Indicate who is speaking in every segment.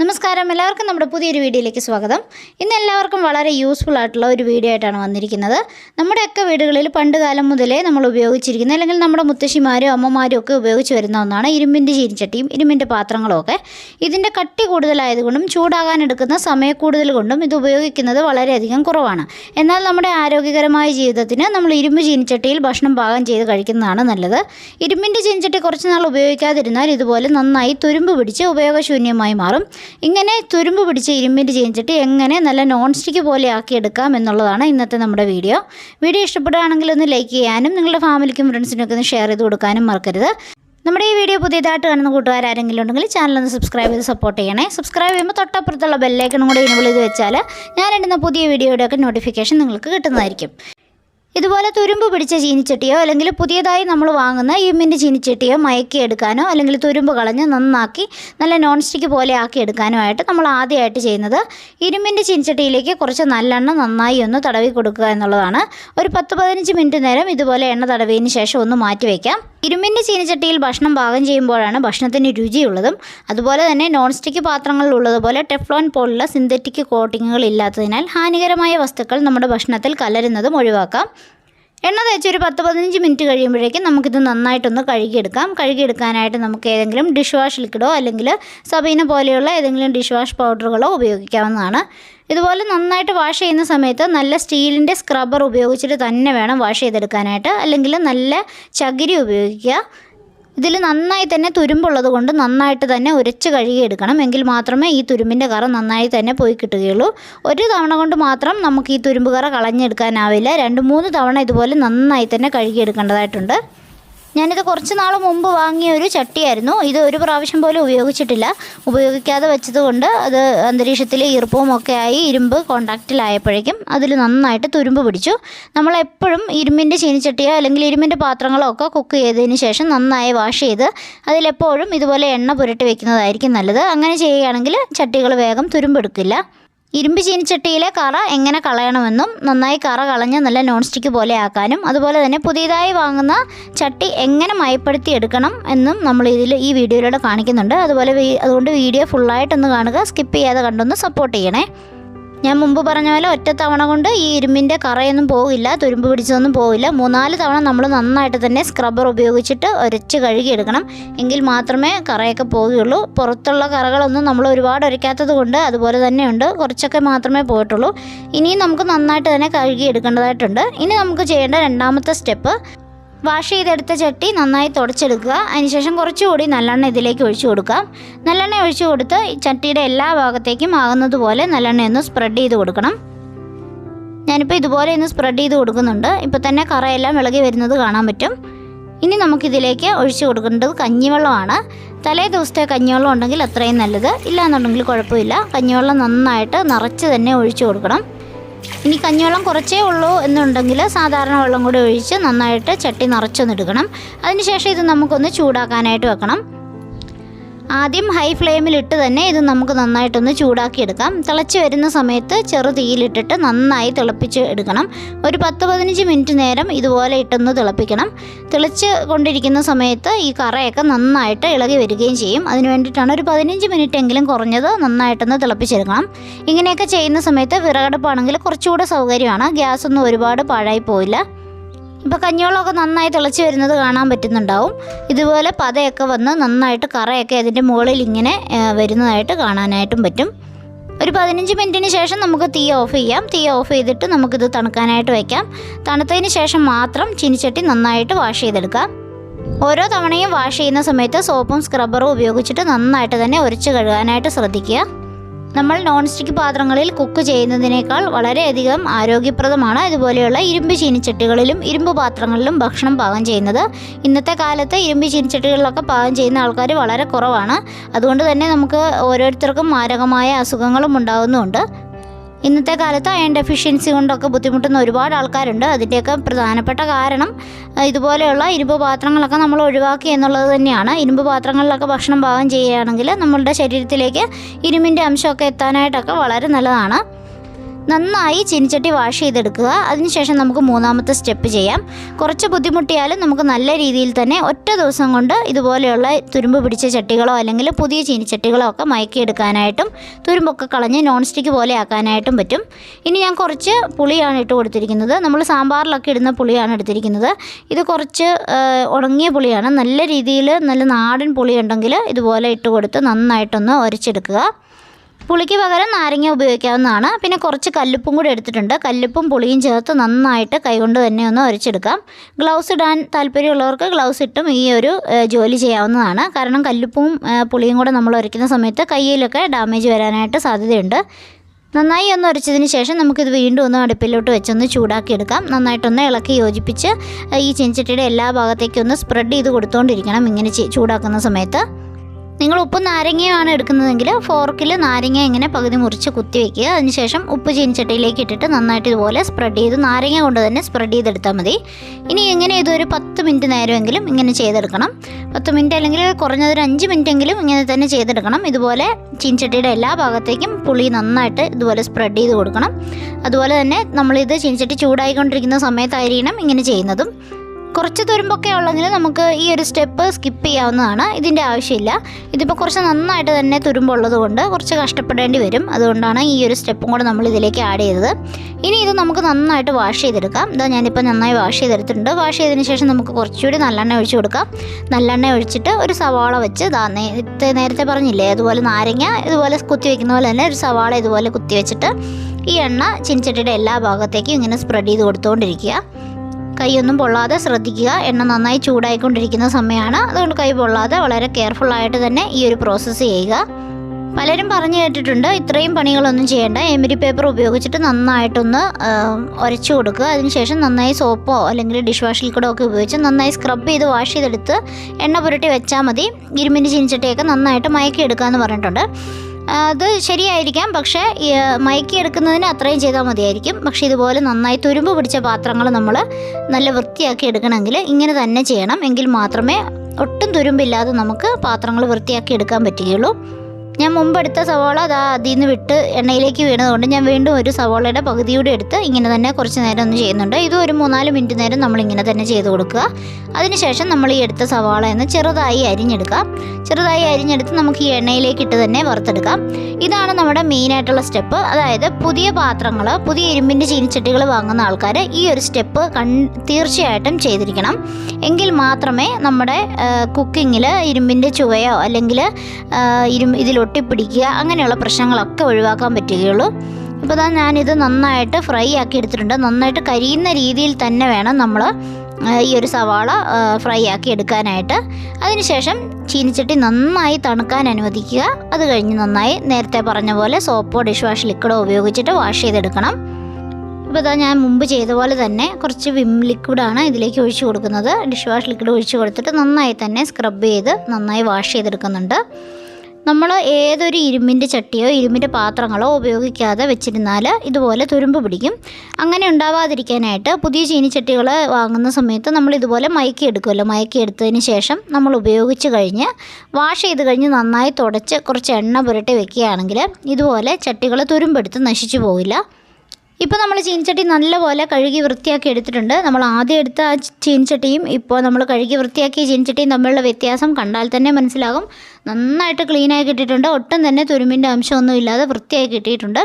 Speaker 1: നമസ്കാരം എല്ലാവർക്കും നമ്മുടെ പുതിയൊരു വീഡിയോയിലേക്ക് സ്വാഗതം ഇന്ന് എല്ലാവർക്കും വളരെ യൂസ്ഫുൾ ആയിട്ടുള്ള ഒരു വീഡിയോ ആയിട്ടാണ് വന്നിരിക്കുന്നത് നമ്മുടെയൊക്കെ വീടുകളിൽ പണ്ട് കാലം മുതലേ നമ്മൾ ഉപയോഗിച്ചിരിക്കുന്ന അല്ലെങ്കിൽ നമ്മുടെ മുത്തശ്ശിമാരോ അമ്മമാരോ ഒക്കെ ഉപയോഗിച്ച് വരുന്ന ഒന്നാണ് ഇരുമ്പിൻ്റെ ചീനിച്ചട്ടിയും ഇരുമ്പിൻ്റെ പാത്രങ്ങളും ഒക്കെ ഇതിൻ്റെ കട്ടി കൂടുതലായതുകൊണ്ടും ചൂടാകാനെടുക്കുന്ന എടുക്കുന്ന സമയക്കൂടുതൽ കൊണ്ടും ഇത് ഉപയോഗിക്കുന്നത് വളരെയധികം കുറവാണ് എന്നാൽ നമ്മുടെ ആരോഗ്യകരമായ ജീവിതത്തിന് നമ്മൾ ഇരുമ്പ് ചീനിച്ചട്ടിയിൽ ഭക്ഷണം പാകം ചെയ്ത് കഴിക്കുന്നതാണ് നല്ലത് ഇരുമ്പിൻ്റെ ചീനിച്ചട്ടി കുറച്ച് നാൾ ഉപയോഗിക്കാതിരുന്നാൽ ഇതുപോലെ നന്നായി തുരുമ്പ് പിടിച്ച് ഉപയോഗശൂന്യമായി മാറും ഇങ്ങനെ തുരുമ്പ് പിടിച്ച ഇരുമ്പിൻ്റെ ചെയ്ഞ്ചിട്ട് എങ്ങനെ നല്ല നോൺ സ്റ്റിക്ക് പോലെ ആക്കിയെടുക്കാം എന്നുള്ളതാണ് ഇന്നത്തെ നമ്മുടെ വീഡിയോ വീഡിയോ ഇഷ്ടപ്പെടുകയാണെങ്കിൽ ഒന്ന് ലൈക്ക് ചെയ്യാനും നിങ്ങളുടെ ഫാമിലിക്കും ഫ്രണ്ട്സിനും ഒക്കെ ഒന്ന് ഷെയർ ചെയ്ത് കൊടുക്കാനും മറക്കരുത് നമ്മുടെ ഈ വീഡിയോ പുതിയതായിട്ട് കാണുന്ന കൂട്ടുകാർ ആരെങ്കിലും ഉണ്ടെങ്കിൽ ചാനലൊന്ന് സബ്സ്ക്രൈബ് ചെയ്ത് സപ്പോർട്ട് ചെയ്യണേ സബ്സ്ക്രൈബ് ചെയ്യുമ്പോൾ തൊട്ടപ്പുറത്തുള്ള ബെല്ലൈക്കണും കൂടെ ഇനബിൾ ചെയ്ത് വെച്ചാൽ ഞാനിടുന്ന പുതിയ വീഡിയോയുടെയൊക്കെ നോട്ടിഫിക്കേഷൻ നിങ്ങൾക്ക് കിട്ടുന്നതായിരിക്കും ഇതുപോലെ തുരുമ്പ് പിടിച്ച ചീനിച്ചട്ടിയോ അല്ലെങ്കിൽ പുതിയതായി നമ്മൾ വാങ്ങുന്ന ഇരുമ്പിൻ്റെ ചീനിച്ചട്ടിയോ എടുക്കാനോ അല്ലെങ്കിൽ തുരുമ്പ് കളഞ്ഞ് നന്നാക്കി നല്ല നോൺ സ്റ്റിക്ക് പോലെ ആക്കി എടുക്കാനോ ആയിട്ട് നമ്മൾ ആദ്യമായിട്ട് ചെയ്യുന്നത് ഇരുമ്പിൻ്റെ ചീനിച്ചട്ടിയിലേക്ക് കുറച്ച് നല്ലെണ്ണ നന്നായി ഒന്ന് തടവി കൊടുക്കുക എന്നുള്ളതാണ് ഒരു പത്ത് പതിനഞ്ച് മിനിറ്റ് നേരം ഇതുപോലെ എണ്ണ തടവിയതിന് ശേഷം ഒന്ന് മാറ്റി വയ്ക്കാം ഇരുമ്പിൻ്റെ ചീനച്ചട്ടിയിൽ ഭക്ഷണം പാകം ചെയ്യുമ്പോഴാണ് ഭക്ഷണത്തിന് രുചിയുള്ളതും അതുപോലെ തന്നെ നോൺ സ്റ്റിക്ക് പാത്രങ്ങളിൽ ഉള്ളതുപോലെ ടെഫ്ലോൺ പോലുള്ള സിന്തറ്റിക് കോട്ടിങ്ങുകൾ ഇല്ലാത്തതിനാൽ ഹാനികരമായ വസ്തുക്കൾ നമ്മുടെ ഭക്ഷണത്തിൽ കലരുന്നതും ഒഴിവാക്കാം എണ്ണ തേച്ച് ഒരു പത്ത് പതിനഞ്ച് മിനിറ്റ് കഴിയുമ്പോഴേക്കും നമുക്കിത് നന്നായിട്ടൊന്ന് കഴുകിയെടുക്കാം കഴുകിയെടുക്കാനായിട്ട് നമുക്ക് ഏതെങ്കിലും ഡിഷ് വാഷ് ലിക്വിഡോ അല്ലെങ്കിൽ സബീന പോലെയുള്ള ഏതെങ്കിലും ഡിഷ് വാഷ് പൗഡറുകളോ ഉപയോഗിക്കാവുന്നതാണ് ഇതുപോലെ നന്നായിട്ട് വാഷ് ചെയ്യുന്ന സമയത്ത് നല്ല സ്റ്റീലിൻ്റെ സ്ക്രബ്ബർ ഉപയോഗിച്ചിട്ട് തന്നെ വേണം വാഷ് ചെയ്തെടുക്കാനായിട്ട് അല്ലെങ്കിൽ നല്ല ചകിരി ഉപയോഗിക്കുക ഇതിൽ നന്നായി തന്നെ തുരുമ്പുള്ളത് കൊണ്ട് നന്നായിട്ട് തന്നെ ഉരച്ച് കഴുകിയെടുക്കണം എങ്കിൽ മാത്രമേ ഈ തുരുമ്പിൻ്റെ കറ നന്നായി തന്നെ പോയി കിട്ടുകയുള്ളൂ ഒരു തവണ കൊണ്ട് മാത്രം നമുക്ക് ഈ തുരുമ്പ് കറ കളഞ്ഞെടുക്കാനാവില്ല രണ്ട് മൂന്ന് തവണ ഇതുപോലെ നന്നായി തന്നെ കഴുകിയെടുക്കേണ്ടതായിട്ടുണ്ട് ഞാനിത് കുറച്ച് നാൾ മുമ്പ് വാങ്ങിയ ഒരു ചട്ടിയായിരുന്നു ഇത് ഒരു പ്രാവശ്യം പോലും ഉപയോഗിച്ചിട്ടില്ല ഉപയോഗിക്കാതെ വെച്ചതുകൊണ്ട് അത് അന്തരീക്ഷത്തിലെ ഈർപ്പവും ഒക്കെ ആയി ഇരുമ്പ് കോണ്ടാക്റ്റിലായപ്പോഴേക്കും അതിൽ നന്നായിട്ട് തുരുമ്പ് പിടിച്ചു നമ്മളെപ്പോഴും ഇരുമ്പിൻ്റെ ചീനിച്ചട്ടിയോ അല്ലെങ്കിൽ ഇരുമ്പിൻ്റെ പാത്രങ്ങളോ ഒക്കെ കുക്ക് ചെയ്തതിന് ശേഷം നന്നായി വാഷ് ചെയ്ത് അതിലെപ്പോഴും ഇതുപോലെ എണ്ണ പുരട്ടി വെക്കുന്നതായിരിക്കും നല്ലത് അങ്ങനെ ചെയ്യുകയാണെങ്കിൽ ചട്ടികൾ വേഗം തുരുമ്പെടുക്കില്ല ഇരുമ്പ് ചീനിച്ചട്ടിയിലെ കറ എങ്ങനെ കളയണമെന്നും നന്നായി കറ കളഞ്ഞ് നല്ല നോൺ സ്റ്റിക്ക് പോലെ ആക്കാനും അതുപോലെ തന്നെ പുതിയതായി വാങ്ങുന്ന ചട്ടി എങ്ങനെ മയപ്പെടുത്തി എടുക്കണം എന്നും നമ്മൾ ഇതിൽ ഈ വീഡിയോയിലൂടെ കാണിക്കുന്നുണ്ട് അതുപോലെ അതുകൊണ്ട് വീഡിയോ ഫുള്ളായിട്ടൊന്ന് കാണുക സ്കിപ്പ് ചെയ്യാതെ കണ്ടൊന്ന് സപ്പോർട്ട് ചെയ്യണേ ഞാൻ മുമ്പ് പറഞ്ഞ പോലെ ഒറ്റ തവണ കൊണ്ട് ഈ ഇരുമ്പിൻ്റെ കറയൊന്നും പോകില്ല തുരുമ്പ് പിടിച്ചതൊന്നും പോകില്ല മൂന്നാല് തവണ നമ്മൾ നന്നായിട്ട് തന്നെ സ്ക്രബ്ബർ ഉപയോഗിച്ചിട്ട് ഒരച്ച് കഴുകിയെടുക്കണം എങ്കിൽ മാത്രമേ കറയൊക്കെ പോവുകയുള്ളൂ പുറത്തുള്ള കറകളൊന്നും നമ്മൾ ഒരുപാട് ഒരയ്ക്കാത്തത് കൊണ്ട് അതുപോലെ തന്നെയുണ്ട് കുറച്ചൊക്കെ മാത്രമേ പോയിട്ടുള്ളൂ ഇനിയും നമുക്ക് നന്നായിട്ട് തന്നെ കഴുകിയെടുക്കേണ്ടതായിട്ടുണ്ട് ഇനി നമുക്ക് ചെയ്യേണ്ട രണ്ടാമത്തെ സ്റ്റെപ്പ് വാഷ് ചെയ്തെടുത്ത ചട്ടി നന്നായി തുടച്ചെടുക്കുക അതിനുശേഷം കുറച്ചുകൂടി നല്ലെണ്ണ ഇതിലേക്ക് ഒഴിച്ചു കൊടുക്കാം നല്ലെണ്ണ ഒഴിച്ചു കൊടുത്ത് ചട്ടിയുടെ എല്ലാ ഭാഗത്തേക്കും ആകുന്നത് പോലെ നല്ലെണ്ണ ഒന്ന് സ്പ്രെഡ് ചെയ്ത് കൊടുക്കണം ഞാനിപ്പോൾ ഇതുപോലെ ഒന്ന് സ്പ്രെഡ് ചെയ്ത് കൊടുക്കുന്നുണ്ട് ഇപ്പോൾ തന്നെ കറയെല്ലാം വിളകി വരുന്നത് കാണാൻ പറ്റും ഇനി നമുക്കിതിലേക്ക് ഒഴിച്ചു കൊടുക്കേണ്ടത് കഞ്ഞിവെള്ളമാണ് തലേ ദിവസത്തെ കഞ്ഞിവെള്ളം ഉണ്ടെങ്കിൽ അത്രയും നല്ലത് ഇല്ലാന്നുണ്ടെങ്കിൽ കുഴപ്പമില്ല കഞ്ഞിവെള്ളം നന്നായിട്ട് നിറച്ച് തന്നെ ഒഴിച്ചു കൊടുക്കണം ഇനി കഞ്ഞിവെള്ളം കുറച്ചേ ഉള്ളൂ എന്നുണ്ടെങ്കിൽ സാധാരണ വെള്ളം കൂടി ഒഴിച്ച് നന്നായിട്ട് ചട്ടി നിറച്ചൊന്നിടുക്കണം അതിനുശേഷം ഇത് നമുക്കൊന്ന് ചൂടാക്കാനായിട്ട് വെക്കണം ആദ്യം ഹൈ ഫ്ലെയിമിലിട്ട് തന്നെ ഇത് നമുക്ക് നന്നായിട്ടൊന്ന് ചൂടാക്കിയെടുക്കാം തിളച്ച് വരുന്ന സമയത്ത് ചെറു തീയിലിട്ടിട്ട് നന്നായി തിളപ്പിച്ച് എടുക്കണം ഒരു പത്ത് പതിനഞ്ച് മിനിറ്റ് നേരം ഇതുപോലെ ഇട്ടൊന്ന് തിളപ്പിക്കണം തിളച്ച് കൊണ്ടിരിക്കുന്ന സമയത്ത് ഈ കറയൊക്കെ നന്നായിട്ട് ഇളകി വരികയും ചെയ്യും അതിന് വേണ്ടിയിട്ടാണ് ഒരു പതിനഞ്ച് മിനിറ്റ് എങ്കിലും കുറഞ്ഞത് നന്നായിട്ടൊന്ന് തിളപ്പിച്ചെടുക്കണം ഇങ്ങനെയൊക്കെ ചെയ്യുന്ന സമയത്ത് വിറകടുപ്പാണെങ്കിൽ കുറച്ചുകൂടെ സൗകര്യമാണ് ഗ്യാസൊന്നും ഒരുപാട് പാഴായി പോയില്ല ഇപ്പോൾ കഞ്ഞിവെള്ളമൊക്കെ നന്നായി തിളച്ച് വരുന്നത് കാണാൻ പറ്റുന്നുണ്ടാവും ഇതുപോലെ പതയൊക്കെ വന്ന് നന്നായിട്ട് കറയൊക്കെ അതിൻ്റെ മുകളിൽ ഇങ്ങനെ വരുന്നതായിട്ട് കാണാനായിട്ടും പറ്റും ഒരു പതിനഞ്ച് മിനിറ്റിന് ശേഷം നമുക്ക് തീ ഓഫ് ചെയ്യാം തീ ഓഫ് ചെയ്തിട്ട് നമുക്കിത് തണുക്കാനായിട്ട് വയ്ക്കാം തണുത്തതിന് ശേഷം മാത്രം ചിനിച്ചട്ടി നന്നായിട്ട് വാഷ് ചെയ്തെടുക്കാം ഓരോ തവണയും വാഷ് ചെയ്യുന്ന സമയത്ത് സോപ്പും സ്ക്രബ്ബറും ഉപയോഗിച്ചിട്ട് നന്നായിട്ട് തന്നെ ഉരച്ച് കഴുകാനായിട്ട് ശ്രദ്ധിക്കുക നമ്മൾ നോൺ സ്റ്റിക്ക് പാത്രങ്ങളിൽ കുക്ക് ചെയ്യുന്നതിനേക്കാൾ വളരെയധികം ആരോഗ്യപ്രദമാണ് ഇതുപോലെയുള്ള ഇരുമ്പ് ചീനിച്ചട്ടികളിലും ഇരുമ്പ് പാത്രങ്ങളിലും ഭക്ഷണം പാകം ചെയ്യുന്നത് ഇന്നത്തെ കാലത്ത് ഇരുമ്പ് ചീനിച്ചട്ടികളിലൊക്കെ പാകം ചെയ്യുന്ന ആൾക്കാർ വളരെ കുറവാണ് അതുകൊണ്ട് തന്നെ നമുക്ക് ഓരോരുത്തർക്കും മാരകമായ അസുഖങ്ങളും ഉണ്ടാകുന്നുമുണ്ട് ഇന്നത്തെ കാലത്ത് അയൺ ഡെഫിഷ്യൻസി കൊണ്ടൊക്കെ ബുദ്ധിമുട്ടുന്ന ഒരുപാട് ആൾക്കാരുണ്ട് അതിൻ്റെയൊക്കെ പ്രധാനപ്പെട്ട കാരണം ഇതുപോലെയുള്ള ഇരുമ്പ് പാത്രങ്ങളൊക്കെ നമ്മൾ ഒഴിവാക്കി എന്നുള്ളത് തന്നെയാണ് ഇരുമ്പ് പാത്രങ്ങളിലൊക്കെ ഭക്ഷണം പാകം ചെയ്യുകയാണെങ്കിൽ നമ്മളുടെ ശരീരത്തിലേക്ക് ഇരുമ്പിൻ്റെ അംശമൊക്കെ എത്താനായിട്ടൊക്കെ വളരെ നല്ലതാണ് നന്നായി ചീനിച്ചട്ടി വാഷ് ചെയ്തെടുക്കുക അതിനുശേഷം നമുക്ക് മൂന്നാമത്തെ സ്റ്റെപ്പ് ചെയ്യാം കുറച്ച് ബുദ്ധിമുട്ടിയാലും നമുക്ക് നല്ല രീതിയിൽ തന്നെ ഒറ്റ ദിവസം കൊണ്ട് ഇതുപോലെയുള്ള തുരുമ്പ് പിടിച്ച ചട്ടികളോ അല്ലെങ്കിൽ പുതിയ ചീനിച്ചട്ടികളോ ഒക്കെ മയക്കിയെടുക്കാനായിട്ടും തുരുമ്പൊക്കെ കളഞ്ഞ് നോൺ സ്റ്റിക്ക് പോലെ ആക്കാനായിട്ടും പറ്റും ഇനി ഞാൻ കുറച്ച് പുളിയാണ് ഇട്ട് കൊടുത്തിരിക്കുന്നത് നമ്മൾ സാമ്പാറിലൊക്കെ ഇടുന്ന പുളിയാണ് എടുത്തിരിക്കുന്നത് ഇത് കുറച്ച് ഉണങ്ങിയ പുളിയാണ് നല്ല രീതിയിൽ നല്ല നാടൻ പുളിയുണ്ടെങ്കിൽ ഇതുപോലെ ഇട്ട് കൊടുത്ത് നന്നായിട്ടൊന്ന് ഒരച്ചെടുക്കുക പുളിക്ക് പകരം നാരങ്ങ ഉപയോഗിക്കാവുന്നതാണ് പിന്നെ കുറച്ച് കല്ലുപ്പും കൂടി എടുത്തിട്ടുണ്ട് കല്ലുപ്പും പുളിയും ചേർത്ത് നന്നായിട്ട് കൈകൊണ്ട് തന്നെ ഒന്ന് അരച്ചെടുക്കാം ഗ്ലൗസ് ഇടാൻ താല്പര്യമുള്ളവർക്ക് ഗ്ലൗസ് ഇട്ടും ഈ ഒരു ജോലി ചെയ്യാവുന്നതാണ് കാരണം കല്ലുപ്പും പുളിയും കൂടെ നമ്മൾ ഒരയ്ക്കുന്ന സമയത്ത് കയ്യിലൊക്കെ ഡാമേജ് വരാനായിട്ട് സാധ്യതയുണ്ട് നന്നായി ഒന്ന് ഒരച്ചതിന് ശേഷം നമുക്കിത് വീണ്ടും ഒന്ന് അടുപ്പിലോട്ട് വെച്ചൊന്ന് ചൂടാക്കിയെടുക്കാം നന്നായിട്ടൊന്ന് ഇളക്കി യോജിപ്പിച്ച് ഈ ചെഞ്ചട്ടിയുടെ എല്ലാ ഭാഗത്തേക്കും ഒന്ന് സ്പ്രെഡ് ചെയ്ത് കൊടുത്തുകൊണ്ടിരിക്കണം ഇങ്ങനെ ചൂടാക്കുന്ന സമയത്ത് നിങ്ങൾ ഉപ്പ് നാരങ്ങയാണ് എടുക്കുന്നതെങ്കിൽ ഫോർക്കിൽ നാരങ്ങ ഇങ്ങനെ പകുതി മുറിച്ച് കുത്തി വയ്ക്കുക അതിനുശേഷം ഉപ്പ് ചീനിച്ചട്ടിയിലേക്ക് ഇട്ടിട്ട് നന്നായിട്ട് ഇതുപോലെ സ്പ്രെഡ് ചെയ്ത് നാരങ്ങ കൊണ്ട് തന്നെ സ്പ്രെഡ് ചെയ്തെടുത്താൽ മതി ഇനി എങ്ങനെ ഇതൊരു പത്ത് മിനിറ്റ് നേരമെങ്കിലും ഇങ്ങനെ ചെയ്തെടുക്കണം പത്ത് മിനിറ്റ് അല്ലെങ്കിൽ കുറഞ്ഞത് ഒരു അഞ്ച് എങ്കിലും ഇങ്ങനെ തന്നെ ചെയ്തെടുക്കണം ഇതുപോലെ ചീനിച്ചട്ടിയുടെ എല്ലാ ഭാഗത്തേക്കും പുളി നന്നായിട്ട് ഇതുപോലെ സ്പ്രെഡ് ചെയ്ത് കൊടുക്കണം അതുപോലെ തന്നെ നമ്മളിത് ചീനിച്ചട്ടി ചൂടായിക്കൊണ്ടിരിക്കുന്ന സമയത്തായിരിക്കണം ഇങ്ങനെ ചെയ്യുന്നതും കുറച്ച് തുരുമ്പൊക്കെ ഉള്ളെങ്കിൽ നമുക്ക് ഈ ഒരു സ്റ്റെപ്പ് സ്കിപ്പ് ചെയ്യാവുന്നതാണ് ഇതിൻ്റെ ആവശ്യമില്ല ഇതിപ്പോൾ കുറച്ച് നന്നായിട്ട് തന്നെ തുരുമ്പുള്ളത് കൊണ്ട് കുറച്ച് കഷ്ടപ്പെടേണ്ടി വരും അതുകൊണ്ടാണ് ഈ ഒരു സ്റ്റെപ്പും കൂടെ നമ്മൾ ഇതിലേക്ക് ആഡ് ചെയ്തത് ഇനി ഇത് നമുക്ക് നന്നായിട്ട് വാഷ് ചെയ്തെടുക്കാം ഇതാ ഞാനിപ്പോൾ നന്നായി വാഷ് ചെയ്തെടുത്തിട്ടുണ്ട് വാഷ് ചെയ്തതിന് ശേഷം നമുക്ക് കുറച്ചുകൂടി നല്ലെണ്ണ ഒഴിച്ചു കൊടുക്കാം നല്ലെണ്ണ ഒഴിച്ചിട്ട് ഒരു സവാള വെച്ച് ഇതാ നേരത്തെ നേരത്തെ പറഞ്ഞില്ലേ അതുപോലെ നാരങ്ങ ഇതുപോലെ കുത്തി വെക്കുന്ന പോലെ തന്നെ ഒരു സവാള ഇതുപോലെ കുത്തി വെച്ചിട്ട് ഈ എണ്ണ ചിൻചട്ടിയുടെ എല്ലാ ഭാഗത്തേക്കും ഇങ്ങനെ സ്പ്രെഡ് ചെയ്ത് കൊടുത്തുകൊണ്ടിരിക്കുക കൈയൊന്നും പൊള്ളാതെ ശ്രദ്ധിക്കുക എണ്ണ നന്നായി ചൂടായിക്കൊണ്ടിരിക്കുന്ന സമയമാണ് അതുകൊണ്ട് കൈ പൊള്ളാതെ വളരെ കെയർഫുള്ളായിട്ട് തന്നെ ഈ ഒരു പ്രോസസ്സ് ചെയ്യുക പലരും പറഞ്ഞു കേട്ടിട്ടുണ്ട് ഇത്രയും പണികളൊന്നും ചെയ്യേണ്ട എമിരി പേപ്പർ ഉപയോഗിച്ചിട്ട് നന്നായിട്ടൊന്ന് ഉരച്ചു കൊടുക്കുക അതിനുശേഷം നന്നായി സോപ്പോ അല്ലെങ്കിൽ ഡിഷ് വാഷിൽ കൂടെ ഒക്കെ ഉപയോഗിച്ച് നന്നായി സ്ക്രബ് ചെയ്ത് വാഷ് ചെയ്തെടുത്ത് എണ്ണ പുരട്ടി വെച്ചാൽ മതി ഇരുമിൻ്റെ ചീനിച്ചട്ടയൊക്കെ നന്നായിട്ട് മയക്കി എടുക്കുക എന്ന് പറഞ്ഞിട്ടുണ്ട് അത് ശരിയായിരിക്കാം പക്ഷേ മയക്കി എടുക്കുന്നതിന് അത്രയും ചെയ്താൽ മതിയായിരിക്കും പക്ഷേ ഇതുപോലെ നന്നായി തുരുമ്പ് പിടിച്ച പാത്രങ്ങൾ നമ്മൾ നല്ല വൃത്തിയാക്കി എടുക്കണമെങ്കിൽ ഇങ്ങനെ തന്നെ ചെയ്യണം എങ്കിൽ മാത്രമേ ഒട്ടും തുരുമ്പില്ലാതെ നമുക്ക് പാത്രങ്ങൾ വൃത്തിയാക്കി എടുക്കാൻ പറ്റുകയുള്ളൂ ഞാൻ മുമ്പെടുത്ത സവോള അത് അതിൽ നിന്ന് വിട്ട് എണ്ണയിലേക്ക് വീണതുകൊണ്ട് ഞാൻ വീണ്ടും ഒരു സവോളയുടെ കൂടി എടുത്ത് ഇങ്ങനെ തന്നെ കുറച്ച് നേരം ഒന്ന് ചെയ്യുന്നുണ്ട് ഇതും ഒരു മൂന്നാല് മിനിറ്റ് നേരം നമ്മളിങ്ങനെ തന്നെ ചെയ്ത് കൊടുക്കുക അതിനുശേഷം നമ്മൾ ഈ എടുത്ത സവാള എന്ന് ചെറുതായി അരിഞ്ഞെടുക്കാം ചെറുതായി അരിഞ്ഞെടുത്ത് നമുക്ക് ഈ എണ്ണയിലേക്ക് ഇട്ട് തന്നെ വറുത്തെടുക്കാം ഇതാണ് നമ്മുടെ മെയിനായിട്ടുള്ള സ്റ്റെപ്പ് അതായത് പുതിയ പാത്രങ്ങൾ പുതിയ ഇരുമ്പിൻ്റെ ചീനിച്ചട്ടികൾ വാങ്ങുന്ന ആൾക്കാർ ഈ ഒരു സ്റ്റെപ്പ് കൺ തീർച്ചയായിട്ടും ചെയ്തിരിക്കണം എങ്കിൽ മാത്രമേ നമ്മുടെ കുക്കിങ്ങിൽ ഇരുമ്പിൻ്റെ ചുവയോ അല്ലെങ്കിൽ ഇരു ഒട്ടിപ്പിടിക്കുക അങ്ങനെയുള്ള പ്രശ്നങ്ങളൊക്കെ ഒഴിവാക്കാൻ പറ്റുകയുള്ളൂ ഇപ്പോൾ ഇതാ ഞാനിത് നന്നായിട്ട് ഫ്രൈ ആക്കി എടുത്തിട്ടുണ്ട് നന്നായിട്ട് കരിയുന്ന രീതിയിൽ തന്നെ വേണം നമ്മൾ ഈ ഒരു സവാള ഫ്രൈ ആക്കി എടുക്കാനായിട്ട് അതിനുശേഷം ചീനിച്ചട്ടി നന്നായി തണുക്കാൻ അനുവദിക്കുക അത് കഴിഞ്ഞ് നന്നായി നേരത്തെ പറഞ്ഞ പോലെ സോപ്പോ ഡിഷ് വാഷ് ലിക്വിഡോ ഉപയോഗിച്ചിട്ട് വാഷ് ചെയ്തെടുക്കണം ഇപ്പോൾ ഇതാ ഞാൻ മുമ്പ് ചെയ്ത പോലെ തന്നെ കുറച്ച് വിം ലിക്വിഡാണ് ഇതിലേക്ക് ഒഴിച്ചു കൊടുക്കുന്നത് ഡിഷ് വാഷ് ലിക്വിഡ് ഒഴിച്ചു കൊടുത്തിട്ട് നന്നായി തന്നെ സ്ക്രബ് ചെയ്ത് നന്നായി വാഷ് ചെയ്തെടുക്കുന്നുണ്ട് നമ്മൾ ഏതൊരു ഇരുമ്പിൻ്റെ ചട്ടിയോ ഇരുമ്പിൻ്റെ പാത്രങ്ങളോ ഉപയോഗിക്കാതെ വെച്ചിരുന്നാൽ ഇതുപോലെ തുരുമ്പ് പിടിക്കും അങ്ങനെ ഉണ്ടാവാതിരിക്കാനായിട്ട് പുതിയ ചീനിച്ചട്ടികൾ വാങ്ങുന്ന സമയത്ത് നമ്മൾ ഇതുപോലെ മയക്കി എടുക്കുമല്ലോ മയക്കി എടുത്തതിന് ശേഷം നമ്മൾ ഉപയോഗിച്ച് കഴിഞ്ഞ് വാഷ് ചെയ്ത് കഴിഞ്ഞ് നന്നായി തുടച്ച് കുറച്ച് എണ്ണ പുരട്ടി വെക്കുകയാണെങ്കിൽ ഇതുപോലെ ചട്ടികൾ തുരുമ്പെടുത്ത് നശിച്ചു പോവില്ല ഇപ്പോൾ നമ്മൾ ചീനിച്ചട്ടി നല്ലപോലെ കഴുകി വൃത്തിയാക്കി എടുത്തിട്ടുണ്ട് നമ്മൾ ആദ്യം എടുത്ത ആ ചീനിച്ചട്ടിയും ഇപ്പോൾ നമ്മൾ കഴുകി വൃത്തിയാക്കിയ ചീനിച്ചട്ടിയും തമ്മിലുള്ള വ്യത്യാസം കണ്ടാൽ തന്നെ മനസ്സിലാകും നന്നായിട്ട് ക്ലീനായി കിട്ടിയിട്ടുണ്ട് ഒട്ടും തന്നെ തുരുമ്പിൻ്റെ അംശമൊന്നും ഇല്ലാതെ വൃത്തിയായി കിട്ടിയിട്ടുണ്ട്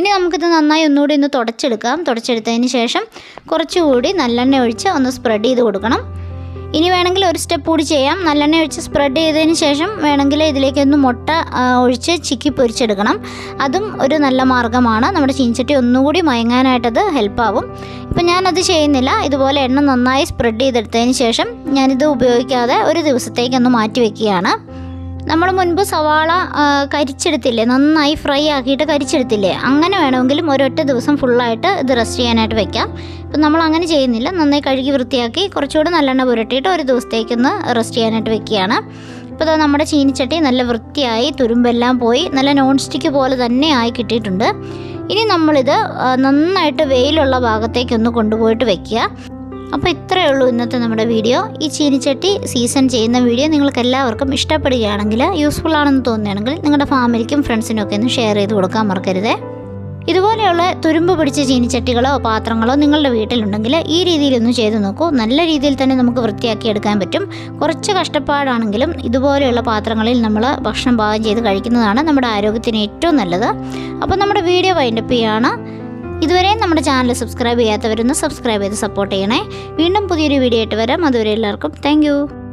Speaker 1: ഇനി നമുക്കിത് നന്നായി ഒന്നുകൂടി ഒന്ന് തുടച്ചെടുക്കാം തുടച്ചെടുത്തതിന് ശേഷം കുറച്ചുകൂടി നല്ലെണ്ണ ഒഴിച്ച് ഒന്ന് സ്പ്രെഡ് ചെയ്ത് കൊടുക്കണം ഇനി വേണമെങ്കിൽ ഒരു സ്റ്റെപ്പ് കൂടി ചെയ്യാം നല്ലെണ്ണ ഒഴിച്ച് സ്പ്രെഡ് ചെയ്തതിന് ശേഷം വേണമെങ്കിൽ ഇതിലേക്ക് ഒന്ന് മുട്ട ഒഴിച്ച് ചിക്കി പൊരിച്ചെടുക്കണം അതും ഒരു നല്ല മാർഗ്ഗമാണ് നമ്മുടെ ചീഞ്ചട്ടി ഒന്നുകൂടി മയങ്ങാനായിട്ടത് ഹെൽപ്പാവും ഇപ്പം ഞാനത് ചെയ്യുന്നില്ല ഇതുപോലെ എണ്ണ നന്നായി സ്പ്രെഡ് ചെയ്തെടുത്തതിന് ശേഷം ഞാനിത് ഉപയോഗിക്കാതെ ഒരു ദിവസത്തേക്കൊന്ന് മാറ്റി വയ്ക്കുകയാണ് നമ്മൾ മുൻപ് സവാള കരിച്ചെടുത്തില്ലേ നന്നായി ഫ്രൈ ആക്കിയിട്ട് കരിച്ചെടുത്തില്ലേ അങ്ങനെ വേണമെങ്കിലും ഒരൊറ്റ ദിവസം ഫുള്ളായിട്ട് ഇത് റെസ്റ്റ് ചെയ്യാനായിട്ട് വെക്കാം ഇപ്പം നമ്മൾ അങ്ങനെ ചെയ്യുന്നില്ല നന്നായി കഴുകി വൃത്തിയാക്കി കുറച്ചുകൂടി നല്ലെണ്ണ പുരട്ടിയിട്ട് ഒരു ദിവസത്തേക്കൊന്ന് റെസ്റ്റ് ചെയ്യാനായിട്ട് വെക്കുകയാണ് ഇപ്പോൾ ഇതാ നമ്മുടെ ചീനിച്ചട്ടി നല്ല വൃത്തിയായി തുരുമ്പെല്ലാം പോയി നല്ല നോൺ സ്റ്റിക്ക് പോലെ തന്നെ ആയി കിട്ടിയിട്ടുണ്ട് ഇനി നമ്മളിത് നന്നായിട്ട് വെയിലുള്ള ഭാഗത്തേക്കൊന്ന് കൊണ്ടുപോയിട്ട് വെക്കുക അപ്പോൾ ഇത്രയേ ഉള്ളൂ ഇന്നത്തെ നമ്മുടെ വീഡിയോ ഈ ചീനിച്ചട്ടി സീസൺ ചെയ്യുന്ന വീഡിയോ നിങ്ങൾക്ക് എല്ലാവർക്കും ഇഷ്ടപ്പെടുകയാണെങ്കിൽ യൂസ്ഫുൾ ആണെന്ന് തോന്നുകയാണെങ്കിൽ നിങ്ങളുടെ ഫാമിലിക്കും ഫ്രണ്ട്സിനും ഒക്കെ ഒന്ന് ഷെയർ ചെയ്ത് കൊടുക്കാൻ മറക്കരുതേ ഇതുപോലെയുള്ള തുരുമ്പ് പിടിച്ച ചീനിച്ചട്ടികളോ പാത്രങ്ങളോ നിങ്ങളുടെ വീട്ടിലുണ്ടെങ്കിൽ ഈ രീതിയിലൊന്ന് ചെയ്തു നോക്കൂ നല്ല രീതിയിൽ തന്നെ നമുക്ക് വൃത്തിയാക്കി എടുക്കാൻ പറ്റും കുറച്ച് കഷ്ടപ്പാടാണെങ്കിലും ഇതുപോലെയുള്ള പാത്രങ്ങളിൽ നമ്മൾ ഭക്ഷണം പാകം ചെയ്ത് കഴിക്കുന്നതാണ് നമ്മുടെ ആരോഗ്യത്തിന് ഏറ്റവും നല്ലത് അപ്പോൾ നമ്മുടെ വീഡിയോ വൈൻഡപ്പ് ചെയ്യുകയാണ് ഇതുവരെ നമ്മുടെ ചാനൽ സബ്സ്ക്രൈബ് ചെയ്യാത്തവരൊന്ന് സബ്സ്ക്രൈബ് ചെയ്ത് സപ്പോർട്ട് ചെയ്യണേ വീണ്ടും പുതിയൊരു വീഡിയോ ആയിട്ട് വരാം അതുവരെ എല്ലാവർക്കും താങ്ക്